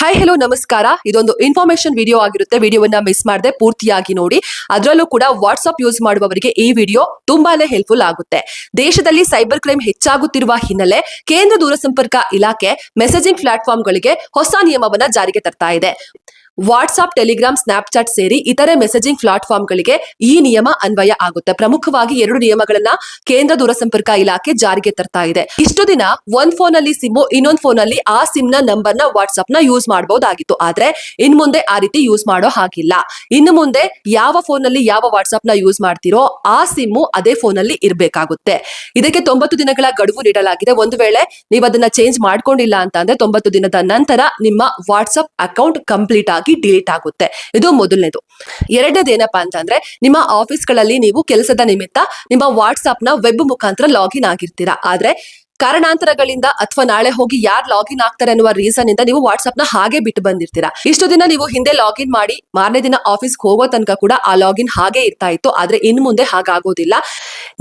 Hi hello ನಮಸ್ಕಾರ. ಇದೊಂದು information video ಆಗಿರುತ್ತೆ. ವಿಡಿಯೋವನ್ನ ಮಿಸ್ ಮಾಡದೆ ಪೂರ್ತಿಯಾಗಿ ನೋಡಿ. ಅದರಲ್ಲೂ ಕೂಡ ವಾಟ್ಸ್ಆಪ್ ಯೂಸ್ ಮಾಡುವವರಿಗೆ ಈ ವಿಡಿಯೋ ತುಂಬಾನೇ ಹೆಲ್ಪ್ಫುಲ್ ಆಗುತ್ತೆ. ದೇಶದಲ್ಲಿ ಸೈಬರ್ ಕ್ರೈಮ್ ಹೆಚ್ಚಾಗುತ್ತಿರುವ ಹಿನ್ನೆಲೆ ಕೇಂದ್ರ ದೂರಸಂಪರ್ಕ ಇಲಾಖೆ ಮೆಸೇಜಿಂಗ್ ಪ್ಲಾಟ್ಫಾರ್ಮ್ಗಳಿಗೆ ಹೊಸ ನಿಯಮವನ್ನ ಜಾರಿಗೆ ತರ್ತಾ ಇದೆ. ವಾಟ್ಸ್ಆಪ್, ಟೆಲಿಗ್ರಾಮ್ ಸ್ನಾಪ್ಚಾಟ್ ಸೇರಿ ಇತರೆ ಮೆಸೇಜಿಂಗ್ ಪ್ಲಾಟ್ಫಾರ್ಮ್ಗಳಿಗೆ ಈ ನಿಯಮ ಅನ್ವಯ ಆಗುತ್ತೆ. ಪ್ರಮುಖವಾಗಿ ಎರಡು ನಿಯಮಗಳನ್ನ ಕೇಂದ್ರ ದೂರಸಂಪರ್ಕ ಇಲಾಖೆ ಜಾರಿಗೆ ತರ್ತಾ ಇದೆ. ಇಷ್ಟು ದಿನ ಒಂದ್ ಫೋನ್ ಅಲ್ಲಿ ಸಿಮ್ಮು, ಇನ್ನೊಂದ್ ಫೋನ್ ಅಲ್ಲಿ ಆ ಸಿಮ್ನ ನಂಬರ್ನ ವಾಟ್ಸ್ಆಪ್ನ ಯೂಸ್ ಮಾಡಬಹುದಾಗಿತ್ತು ಆದ್ರೆ ಇನ್ ಮುಂದೆ ಆ ರೀತಿ ಯೂಸ್ ಮಾಡೋ ಹಾಗಿಲ್ಲ. ಇನ್ನು ಮುಂದೆ ಯಾವ ಫೋನ್ ಅಲ್ಲಿ ಯಾವ ವಾಟ್ಸ್ಆಪ್ನ ಯೂಸ್ ಮಾಡ್ತಿರೋ ಆ ಸಿಮ್ ಅದೇ ಫೋನ್ ಅಲ್ಲಿ ಇರಬೇಕಾಗುತ್ತೆ. ಇದಕ್ಕೆ ತೊಂಬತ್ತು ದಿನಗಳ ಗಡುವು ನೀಡಲಾಗಿದೆ. ಒಂದು ವೇಳೆ ನೀವು ಅದನ್ನ ಚೇಂಜ್ ಮಾಡ್ಕೊಂಡಿಲ್ಲ ಅಂತ ಅಂದ್ರೆ ತೊಂಬತ್ತು ದಿನದ ನಂತರ ನಿಮ್ಮ ವಾಟ್ಸ್ಆಪ್ ಅಕೌಂಟ್ ಕಂಪ್ಲೀಟ್ ಆಗಿ ಡಿಲೀಟ್ ಆಗುತ್ತೆ. ಇದು ಮೊದಲನೇದು. ಎರಡನೇದು ಏನಪ್ಪಾ ಅಂತಂದ್ರೆ, ನಿಮ್ಮ ಆಫೀಸ್ಗಳಲ್ಲಿ ನೀವು ಕೆಲಸದ ನಿಮಿತ್ತ ನಿಮ್ಮ ವಾಟ್ಸ್ಆಪ್ನ ವೆಬ್ ಮುಖಾಂತರ ಲಾಗಿನ್ ಆಗಿರ್ತೀರಾ. ಆದ್ರೆ ಕಾರಣಾಂತರಗಳಿಂದ ಅಥವಾ ನಾಳೆ ಹೋಗಿ ಯಾರು ಲಾಗಿನ್ ಆಗ್ತಾರೆ ಅನ್ನುವ ರೀಸನ್ ಇಂದ ನೀವು ವಾಟ್ಸ್ಆಪ್ನ ಹಾಗೆ ಬಿಟ್ಟು ಬಂದಿರ್ತೀರಾ. ಇಷ್ಟು ದಿನ ನೀವು ಹಿಂದೆ ಲಾಗಿನ್ ಮಾಡಿ ಮಾರನೇ ದಿನ ಆಫೀಸ್ ಹೋಗೋ ತನಕ ಕೂಡ ಆ ಲಾಗಿನ್ ಹಾಗೆ ಇರ್ತಾ ಇತ್ತು. ಆದ್ರೆ ಇನ್ ಮುಂದೆ ಹಾಗಾಗೋದಿಲ್ಲ.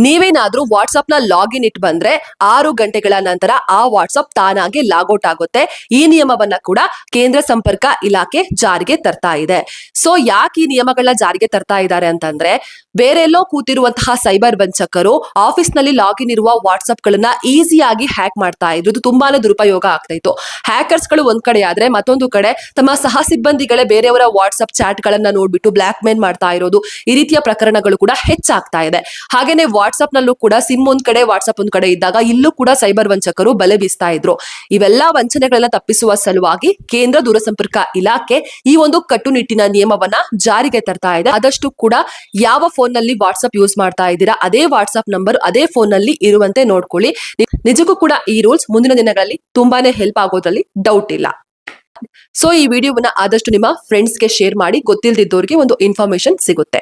ನೀವೇನಾದ್ರೂ ವಾಟ್ಸ್ಆಪ್ನ ಲಾಗಿನ್ ಇಟ್ ಬಂದ್ರೆ ಆರು ಗಂಟೆಗಳ ನಂತರ ಆ ವಾಟ್ಸ್ಆಪ್ ತಾನಾಗೆ ಲಾಗೌಟ್ ಆಗುತ್ತೆ. ಈ ನಿಯಮವನ್ನ ಕೂಡ ಕೇಂದ್ರ ಸಂಪರ್ಕ ಇಲಾಖೆ ಜಾರಿಗೆ ತರ್ತಾ ಇದೆ. ಸೊ ಯಾಕೆ ಈ ನಿಯಮಗಳನ್ನ ಜಾರಿಗೆ ತರ್ತಾ ಇದ್ದಾರೆ ಅಂತಂದ್ರೆ ಬೇರೆಲ್ಲೋ ಕೂತಿರುವಂತಹ ಸೈಬರ್ ವಂಚಕರು ಆಫೀಸ್ನಲ್ಲಿ ಲಾಗಿನ್ ಇರುವ ವಾಟ್ಸ್ಆಪ್ ಗಳನ್ನ ಈಸಿಯಾಗಿ ಹ್ಯಾಕ್ ಮಾಡ್ತಾ ಇದ್ರು. ಇದು ತುಂಬಾನೇ ದುರುಪಯೋಗ ಆಗ್ತಾ ಇತ್ತು. ಹ್ಯಾಕರ್ಸ್ಗಳು ಒಂದ್ ಕಡೆ ಆದ್ರೆ ಮತ್ತೊಂದು ಕಡೆ ತಮ್ಮ ಸಹ ಸಿಬ್ಬಂದಿಗಳೇ ಬೇರೆಯವರ ವಾಟ್ಸ್ಆಪ್ ಚಾಟ್ ಗಳನ್ನ ನೋಡ್ಬಿಟ್ಟು ಬ್ಲಾಕ್ ಮೇಲ್ ಮಾಡ್ತಾ ಇರೋದು ಈ ರೀತಿಯ ಪ್ರಕರಣಗಳು ಕೂಡ ಹೆಚ್ಚಾಗ್ತಾ ಇದೆ. ಹಾಗೇನೆ ವಾಟ್ಸ್ಆಪ್ ನಲ್ಲೂ ಕೂಡ ಸಿಮ್ ಒಂದ್ ಕಡೆ ವಾಟ್ಸ್ಆಪ್ ಒಂದ್ ಕಡೆ ಇದ್ದಾಗ ಇಲ್ಲೂ ಕೂಡ ಸೈಬರ್ ವಂಚಕರು ಬಲೆ ಬೀಸ್ತಾ ಇದ್ರು. ಇವೆಲ್ಲಾ ವಂಚನೆಗಳನ್ನ ತಪ್ಪಿಸುವ ಸಲುವಾಗಿ ಕೇಂದ್ರ ದೂರಸಂಪರ್ಕ ಇಲಾಖೆ ಈ ಒಂದು ಕಟ್ಟುನಿಟ್ಟಿನ ನಿಯಮವನ್ನ ಜಾರಿಗೆ ತರ್ತಾ ಇದೆ. ಆದಷ್ಟು ಕೂಡ ಯಾವ ಫೋನ್ನಲ್ಲಿ ವಾಟ್ಸ್ಆಪ್ ಯೂಸ್ ಮಾಡ್ತಾ ಇದ್ದೀರಾ, ಅದೇ ವಾಟ್ಸ್ಆಪ್ ನಂಬರ್ ಅದೇ ಫೋನ್ನಲ್ಲಿ ಇರುವಂತೆ ನೋಡ್ಕೊಳ್ಳಿ. ನಿ- ನಿಜಕ್ಕೂ ಕೂಡ ಈ ರೂಲ್ಸ್ ಮುಂದಿನ ದಿನಗಳಲ್ಲಿ ತುಂಬಾನೇ ಹೆಲ್ಪ್ ಆಗೋದ್ರಲ್ಲಿ ಡೌಟ್ ಇಲ್ಲ. ಸೊ ಈ ವಿಡಿಯೋವನ್ನ ಆದಷ್ಟು ನಿಮ್ಮ ಫ್ರೆಂಡ್ಸ್ಗೆ ಶೇರ್ ಮಾಡಿ ಗೊತ್ತಿಲ್ದಿದ್ದವ್ರಿಗೆ ಒಂದು ಇನ್ಫಾರ್ಮೇಶನ್ ಸಿಗುತ್ತೆ.